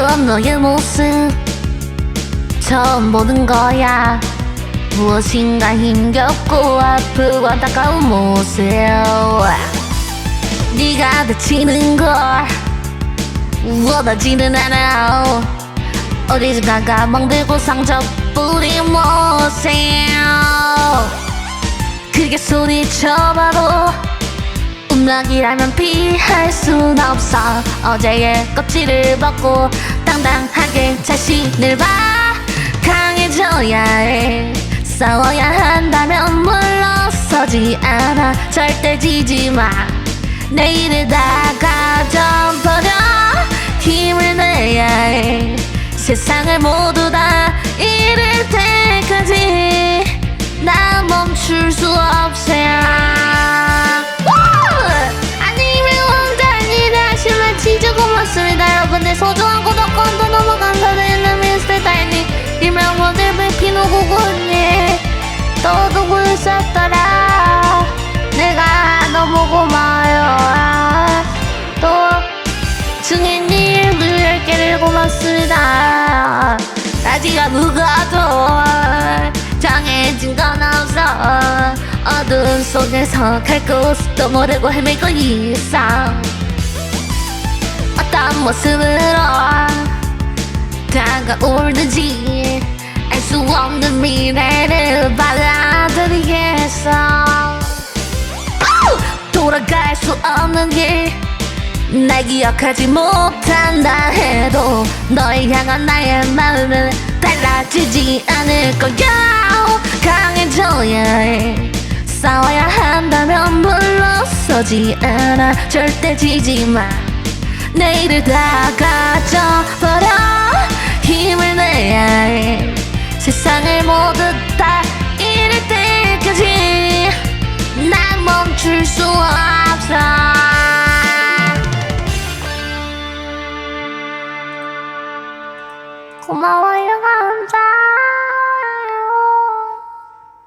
그런 너의 모습. 처음 보는 거야. 무엇인가 힘겹고 아프고 안타까운 모습. 네가 다치는 걸 원하지는 않아. 어디선가 멍들고 상처 뿌린 모습. 그게 손이 쳐봐도 음락이라면 피할 순 없어. 어제의 껍질을 벗고 당당하게 자신을 봐. 강해져야 해. 싸워야 한다면 물러서지 않아. 절대 지지 마. 내일을 다 가져버려. 힘을 내야 해. 세상을 모두 다 잃을 때까지 나 멈출 수 없어 여러분의 소중한 구독권도 너무 감사드리는 미스터 다이니. 이명 모델 베피노 구군님 또 누굴 썼더라. 내가 너무 고마워요. 또 증인님 물 10개를 고맙습니다. 아직가 누가도 정해진 건 없어. 어두운 속에서 갈 곳도 모르고 헤매고 있어 어떤 모습으로 다가올는지 알 수 없는 미래를 받아들이겠어. 돌아갈 수 없는 길 날 기억하지 못한다 해도 너를 향한 나의 마음은 달라지지 않을 거야. 강해져야 해. 싸워야 한다면 물러서지 않아. 절대 지지 마 내일을 다 가져버려. 힘을 내야 해. 세상을 모두 다 잃을 때까지 난 멈출 수 없어. 고마워